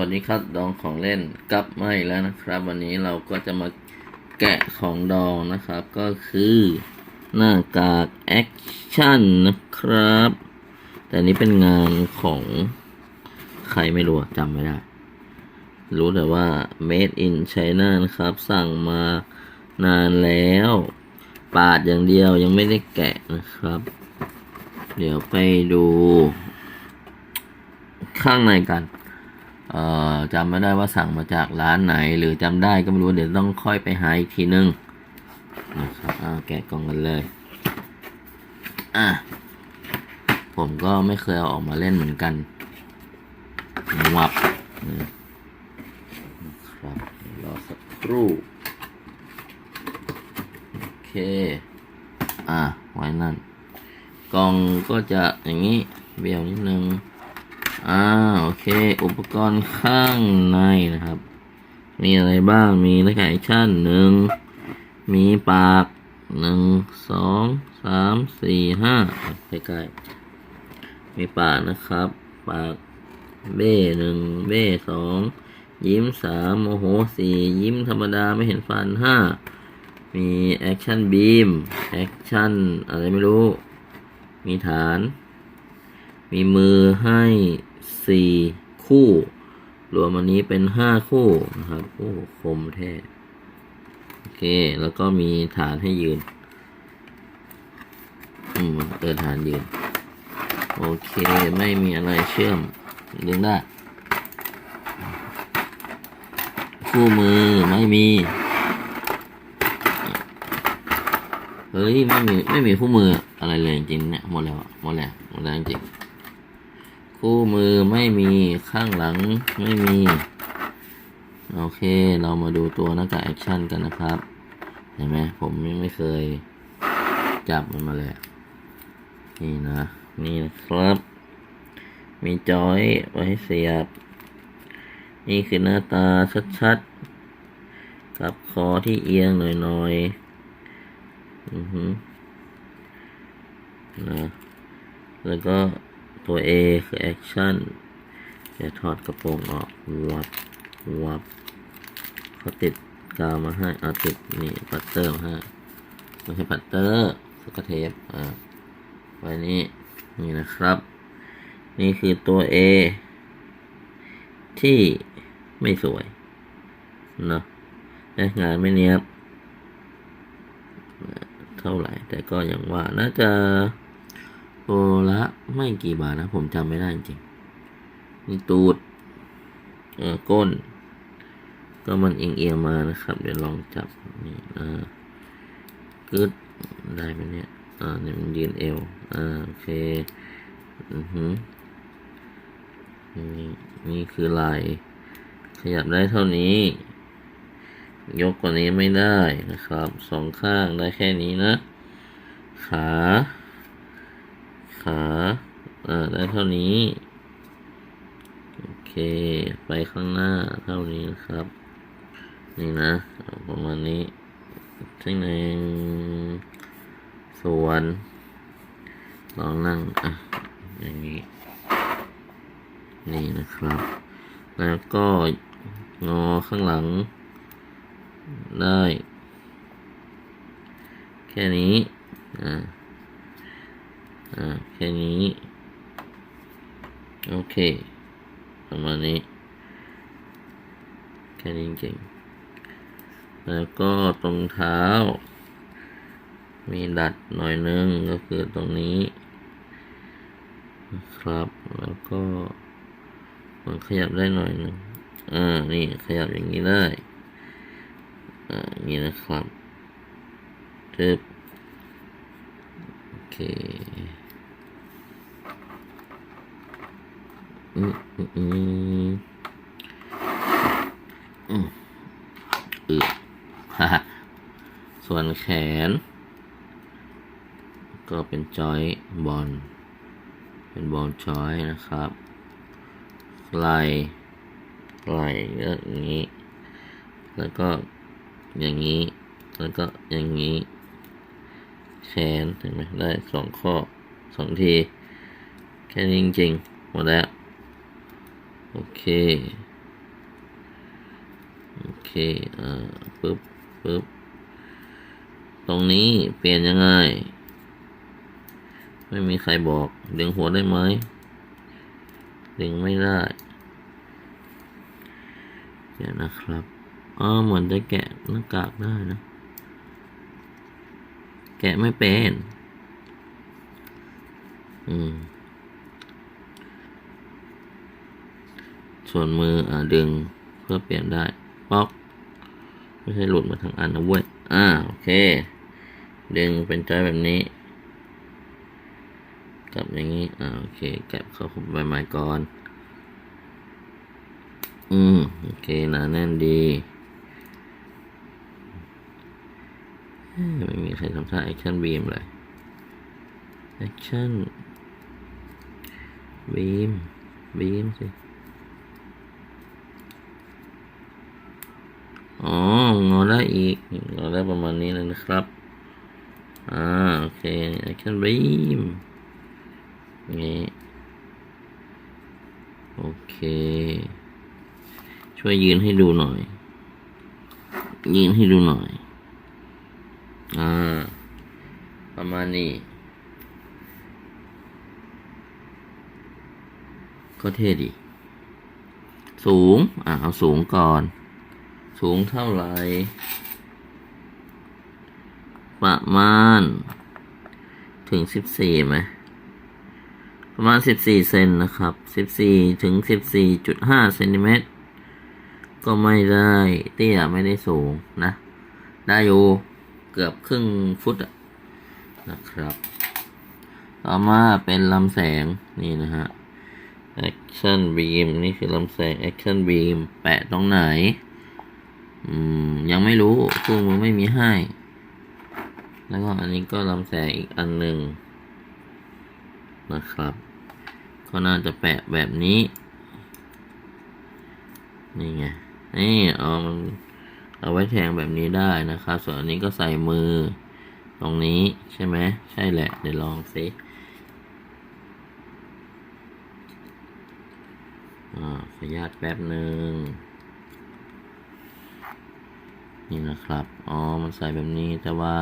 วัสดีครับดองของเล่นกลับมาอีกแล้วนะครับ วันนี้เราก็จะมาแกะของดองนะครับ ก็คือหน้ากากแอคชั่นนะครับ แต่นี้เป็นงานของใครไม่รู้จำไม่ได้ รู้แต่ว่า made in China นะครับ สั่งมานานแล้ว ปาดอย่างเดียวยังไม่ได้แกะนะครับ เดี๋ยวไปดู ข้างในกัน จำไม่ได้ว่าสั่งมาจากร้านไหน หรือจำได้ก็ไม่รู้เดี๋ยวต้องค่อยไปหาอีกทีนึงนะครับอ่าแกะกล่องกันเลย อะ ผมก็ไม่เคยเอาออกมาเล่นเหมือนกันวับนะครับรอสักครู่ โอเค อะ ไว้นั่น กล่องก็จะอย่างนี้ เบี้ยวนิดนึง อ่าโอเค อุปกรณ์ข้างในนะครับ มีอะไรบ้างมีน้ากากแอคชั่นหนึ่งมีปากหนึ่งสองสามสี่ห้าใกล้ๆมีปากนะครับ ปากเบ้หนึ่งเบ้สองยิ้มสามโอโหสี่ยิ้มธรรมดาไม่เห็นฟันห้ามีแอคชั่นบีมแอคชั่นอะไรไม่รู้ มีฐาน มีมือให้สี่คู่ รวมอันนี้เป็นห้าคู่นะครับ โอ้คมแท้โอเค แล้วก็มีฐานให้ยืน อืมเออฐานยืน โอเค ไม่มีอะไรเชื่อมดึงได้ คู่มือไม่มีเฮ้ยไม่มีไม่มีคู่มืออะไรเลยจริงเนี่ยหมดแล้วหมดแล้วหมดแล้วจริง คู่มือไม่มีข้างหลังไม่มี โอเคเรามาดูตัวหน้ากากแอคชั่นกันนะครับ เห็นไหมผมยังไม่เคยจับมันมาเลย นี่นะ นี่นะครับ มีจอยไว้เสียบ นี่คือหน้าตาชัดๆ กับคอที่เอียงหน่อยๆ อือฮึนะแล้วก็ ตัว A คือ action จะถอดกระโปรงออก วับ วับเขาติดกาวมาให้เอาติดนี่พัตเตอร์มาให้ไม่ใช่พัตเตอร์สกเทปอ่าไว้นี้นี่นะครับ นี่คือตัว A ที่ไม่สวยเนาะและงานไม่เนียบ เท่าไหร่ แต่ก็อย่างว่าน่าจะ โลละไม่กี่บาทนะ ผมจำไม่ได้จริงนี่ตูด เออก้น ก็มันเอียงเอียงมานะครับ เดี๋ยวลองจับนี่อ่ากึดได้ไหมเนี่ยอ่าเนี่ยมันยืนเอวอ่าโอเคอือหือนี่นี่คือลายขยับได้เท่านี้ ยกกว่านี้ไม่ได้นะครับสองข้างได้แค่นี้นะ ขา ขาอ่าได้เท่านี้ โอเค ไปข้างหน้าเท่านี้นะครับ นี่นะ ประมาณนี้ที่หนึ่งส่วนลองนั่งอะอย่างนี้ นี่นะครับ แล้วก็งอข้างหลัง ได้ แค่นี้อ่า อ่าแค่นี้ โอเค ประมาณนี้ แค่นี้จริงๆแล้วก็ตรงเท้า มีดัดหน่อยนึงก็คือตรงนี้นะครับ แล้วก็มันขยับได้หน่อยนึงอ่า นี่ขยับอย่างนี้ได้ อ่า นี้นะครับจึบโอเค อืมอืมอืมอืมอือฮ่าฮ่าส่วนแขน ก็เป็นจอยบอล เป็นบอลจอยนะครับไหลไหลก็อย่างนี้ แล้วก็อย่างนี้ แล้วก็อย่างนี้ แขนเห็นไหมได้สองข้อสองที แค่นี้จริงๆหมดแล้ว โอเค โอเคเอ่อปึ๊บปึ๊บ ตรงนี้เปลี่ยนยังไง ไม่มีใครบอก ดึงหัวได้ไหม ดึงไม่ได้ เดี๋ยวนะครับอ๋อเหมือนจะแกะหน้ากากได้นะ แกะไม่เป็น อืม ส่วนมืออ่าดึงเพื่อเปลี่ยนได้ป๊อกไม่ใช่หลุดมาทางอันนะเว้ยอ่าโอเค ดึงเป็นใจอยแบบนี้กลับอย่างนี้อ่าโอเคแกะเข้าใบไม้ก่อนอืมโอเคหนาแน่นดีไม่มีใครทำท่าแอคชั่นบีมเลยแอคชั่นบีมบีมสิ อ๋องอได้อีกงอได้ประมาณนี้เลยนะครับ อ่า โอเค action beam นี่โอเค ช่วยยืนให้ดูหน่อย ยืนให้ดูหน่อย อ่า ประมาณนี้ ก็เท่ดี สูง อ่าเอาสูงก่อน สูงเท่าไหร่ ประมาณ ถึงสิบสี่ไหม ประมาณสิบสี่เซนนะครับสิบสี่ถึงสิบสี่จุดห้าเซนติเมตร ก็ไม่ได้เตี้ยไม่ได้สูงนะ ได้อยู่เกือบครึ่งฟุตนะครับ ต่อมาเป็นลำแสงนี่นะฮะ action beam นี่คือลำแสง action beam แปะตรงไหน อืม ยังไม่รู้คู่มือไม่มีให้ แล้วก็อันนี้ก็ลำแสงอีกอันหนึ่งนะครับ ก็น่าจะแปะแบบนี้ นี่ไง นี่เอามันเอาไว้แทงแบบนี้ได้นะครับ ส่วนอันนี้ก็ใส่มือตรงนี้ใช่ไหม ใช่แหละ เดี๋ยวลองสิอ่าขออนุญาตแป๊บหนึ่ง นี่นะครับ อ๋อ มันใส่แบบนี้ แต่ว่า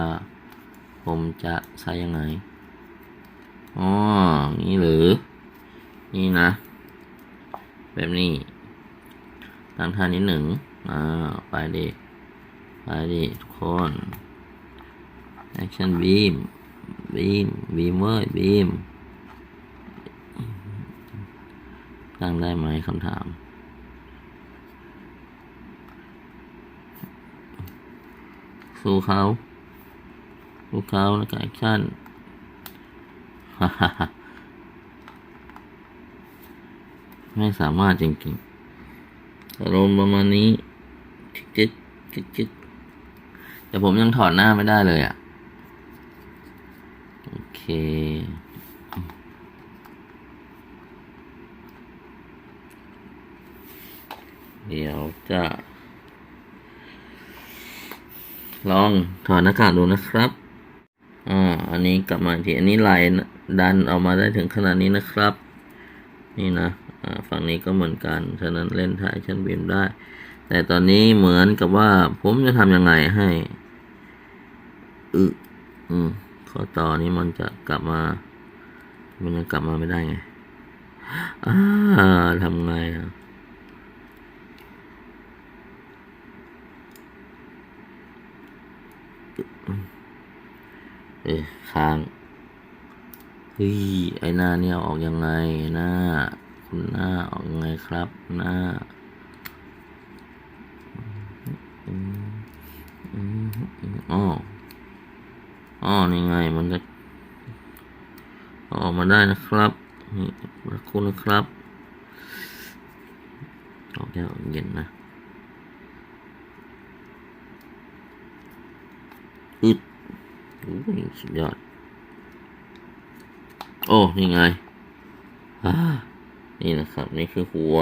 ผมจะใส่ยังไง อ๋อ นี่หรือ นี่นะ แบบนี้ ตั้งท่านี้หนึ่ง อ่า ไปดิไปดิทุกคน action beam beam beam เว้ย beam ตั้งได้ไหมคำถาม สูเขาสูเขาแล้วก็แอคชั่นไม่สามารถจริงๆอารมณ์ประมาณนี้จิ๊กจิ๊กจิ๊กแต่ผมยังถอดหน้าไม่ได้เลยอะ โอเคเดี๋ยวจะ ลองถอดหน้ากากดูนะครับอ่าอันนี้กลับมาทีอันนี้ลายดันออกมาได้ถึงขนาดนี้นะครับ นี่นะอ่าฝั่งนี้ก็เหมือนกัน ฉะนั้นเล่นถ่ายชั้นบีมได้ แต่ตอนนี้เหมือนกับว่าผมจะทำยังไงให้อึอืมข้อต่อนี้มันจะกลับมา มันยังกลับมาไม่ได้ไงอ่าทำไงอะ เอ้ยค้างเฮ้ยไอหน้าเนี่ยออกยังไงหน้าคุณหน้าออกยังไงครับหน้าอืมอืมอืมอ๋ออ๋อนี่ไงมันจะออกมาได้นะครับนี่รักคุณนะครับ ออกแล้วเย็นนะอึด สุดยอด โอ้นี่ไงนี่นะครับนี่คือหัว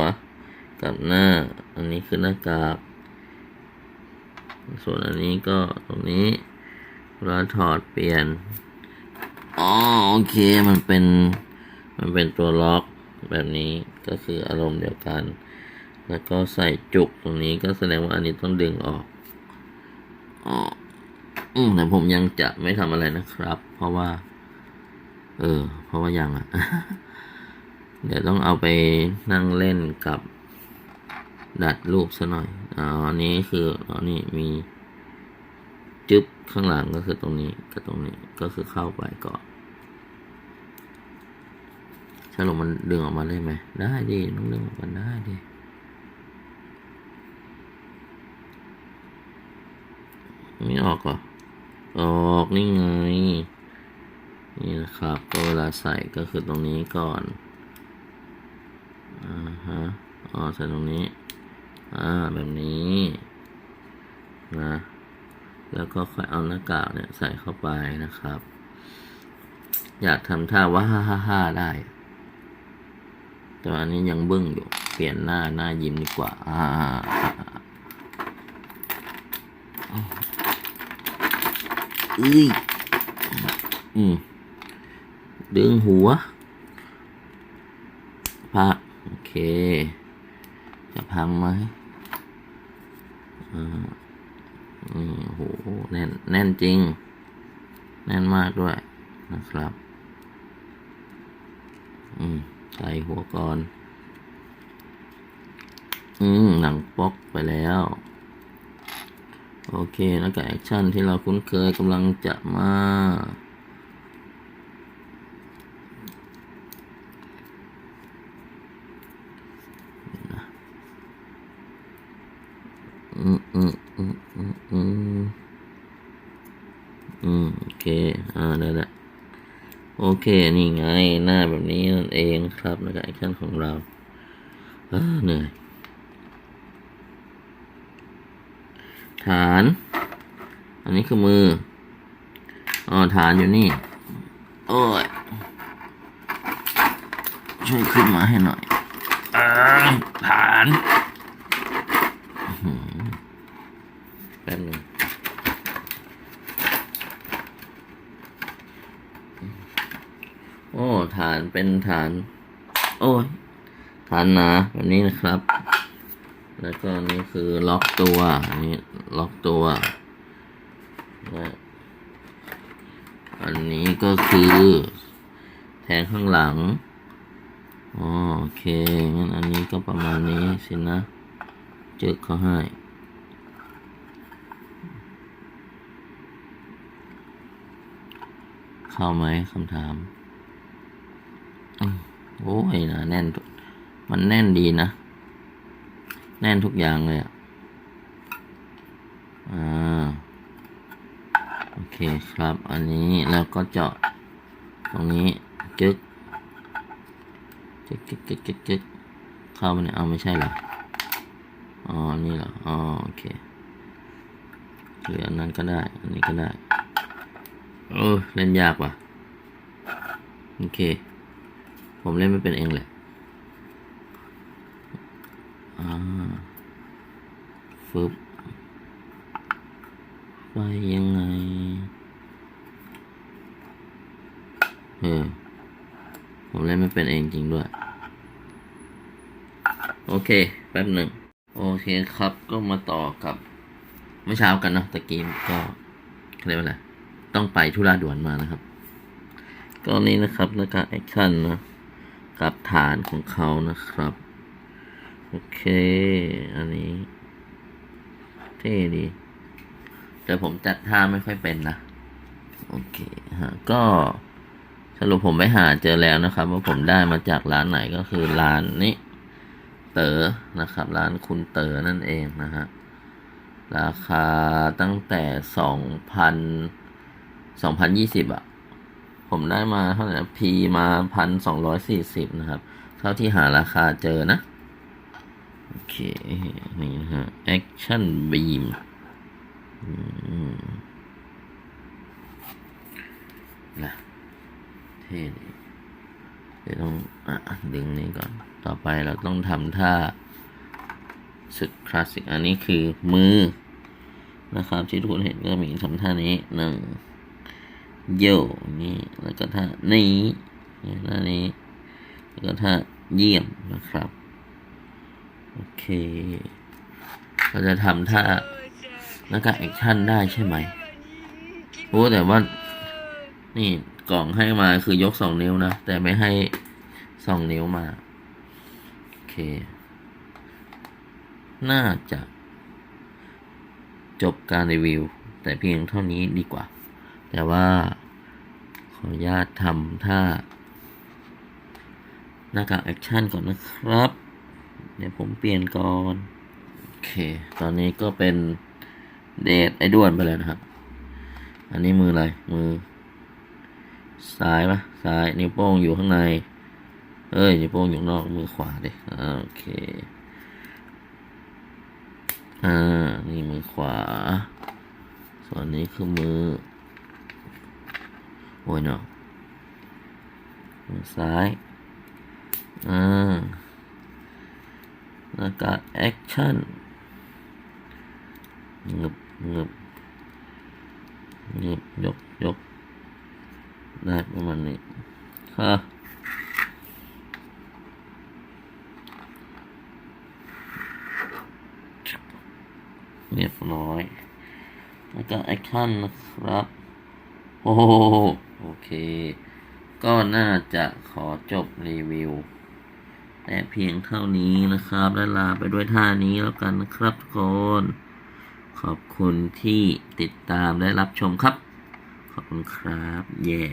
กับหน้า อันนี้คือหน้ากากส่วนอันนี้ก็ตรงนี้เราถอดเปลี่ยน อ๋อโอเคมันเป็นมันเป็นตัวล็อกแบบนี้ก็คืออารมณ์เดียวกัน แล้วก็ใส่จุกตรงนี้ก็แสดงว่าอันนี้ต้องดึงออกอ๋อ อืมแต่ผมยังจะไม่ทำอะไรนะครับ เพราะว่า เออ เพราะว่ายังอะ เดี๋ยวต้องเอาไปนั่งเล่นกับดัดรูปซะหน่อยอ๋ออันนี้คืออ๋อนี่มีจึ๊บข้างหลังก็คือตรงนี้กับตรงนี้ก็คือเข้าไปก่อนสรุปมันดึงออกมาได้ไหม ได้ดิต้องดึงออกมาได้ดิไม่ออกเหรอ ออกนี่ไง นี่นะครับ ก็เวลาใส่ก็คือตรงนี้ก่อน อ่าฮะอ๋อใส่ตรงนี้ อ่า แบบนี้ นะ แล้วก็ค่อยเอาหน้ากากเนี่ยใส่เข้าไปนะครับ อยากทำท่าว่าฮ่าฮ่าฮ่าได้ แต่อันนี้ยังบึ้งอยู่ เปลี่ยนหน้าหน้ายิ้มดีกว่า อ่า เอ้ยอืมดึงหัวพักโอเค จะพังไหมอ่าอืมโหแน่นแน่นจริง แน่นมากด้วยนะครับ อืมใส่หัวก่อน อืมหนังป๊อกไปแล้ว โอเค แล้วก็แอคชั่นที่เราคุ้นเคยกำลังจะมา อืมอืมอืมอืมอืมอืมโอเค อ่า ได้ละโอเค นี่ไง หน้าแบบนี้นั่นเองครับในการแอคชั่นของเราเออเหนื่อย ฐาน อันนี้คือมืออ๋อฐานอยู่นี่ โอ้ย ช่วยขึ้นมาให้หน่อยอฐานแป๊บนึงโอ้ ฐานเป็นฐาน โอ้ยฐานหนาแบบนี้นะครับ แล้วก็นนี้คือล็อกตัวอันนี้ล็อกตัวและอันนี้ก็คือ แทงข้างหลังโอเคงั้นอันนี้ก็ประมาณนี้สินะ เจึกเขาให้เข้าไหมคำถามโอ้ยนะแน่น มันแน่นดีนะ แน่นทุกอย่างเลยอะอ่าโอเคครับ อันนี้แล้วก็เจาะตรงนี้จึ๊กจึ๊กจึ๊กจึ๊กจึ๊กจึ๊กเข้ามาเนี่ยเอาไม่ใช่หรออ๋อ นี่เหรอ อ๋อ โอเคหรืออันนั้นก็ได้ อันนี้ก็ได้ เออเล่นยากว่ะ โอเค ผมเล่นไม่เป็นเองแหละ อ่าฟึบไปยังไง เออ ผมเล่นไม่เป็นเองจริงด้วย โอเค แป๊บหนึ่ง โอเคครับก็มาต่อกับ เมื่อเช้ากันเนาะตะกี้ก็เรียกว่าอะไรต้องไปธุระด่วนมานะครับ ก็นี้นะครับแล้วก็แอคชั่นนะกับฐานของเขานะครับ โอเค อันนี้เท่ดี แต่ผมจัดท่าไม่ค่อยเป็นนะ โอเคฮะก็สรุปผมไปหาเจอแล้วนะครับ ว่าผมได้มาจากร้านไหนก็คือร้านนี้เต๋อนะครับ ร้านคุณเต๋อนั่นเองนะฮะ ราคาตั้งแต่สองพันสองพันยี่สิบอะผมได้มาเท่าไหร่พีมาพันสองร้อยสี่สิบนะครับ เท่าที่หาราคาเจอนะ โอเค นี่นะฮะ Action Beam อืมนะเท่ดีเดี๋ยวต้องอะดึงนี้ก่อน ต่อไปเราต้องทำท่า สุดคลาสสิก อันนี้คือมือ นะครับ ที่ทุกคนเห็นก็มีทำท่านี้หนึ่งโยนี่ แล้วก็ท่านี้ท่านี้ แล้วก็ท่าเยี่ยมนะครับ โอเคเราจะทำท่าหน้ากากแอคชั่นได้ใช่ไหมโอ้แต่ว่า นี่กล่องให้มาคือยกสองนิ้วนะ แต่ไม่ให้สองนิ้วมา โอเค น่าจะ จบการรีวิว แต่เพียงเท่านี้ดีกว่า แต่ว่า ขออนุญาตทำท่าหน้ากากแอคชั่นก่อนนะครับ เดี๋ยวผมเปลี่ยนก่อน โอเค ตอนนี้ก็เป็นเดทไอ้ด้วนไปแล้วนะครับ อันนี้มืออะไร มือ ซ้ายปะซ้าย นิ้วโป้งอยู่ข้างใน เอ้ย นิ้วโป้งอยู่นอก มือขวาดิโอเค อ่า นี่มือขวา ส่วนนี้คือมือ โอ้ยเนาะมือซ้าย อ่า แล้วก็แอคชั่นเงึบเงึบเงึบยกยกได้ประมาณนี้ค่ะเรียบร้อย แล้วก็แอคชั่นนะครับ โอ้โหโอเค ก็น่าจะขอจบรีวิว แต่เพียงเท่านี้นะครับ และลาไปด้วยท่านี้แล้วกันนะครับทุกคน ขอบคุณที่ติดตามและรับชมครับ ขอบคุณครับ แย้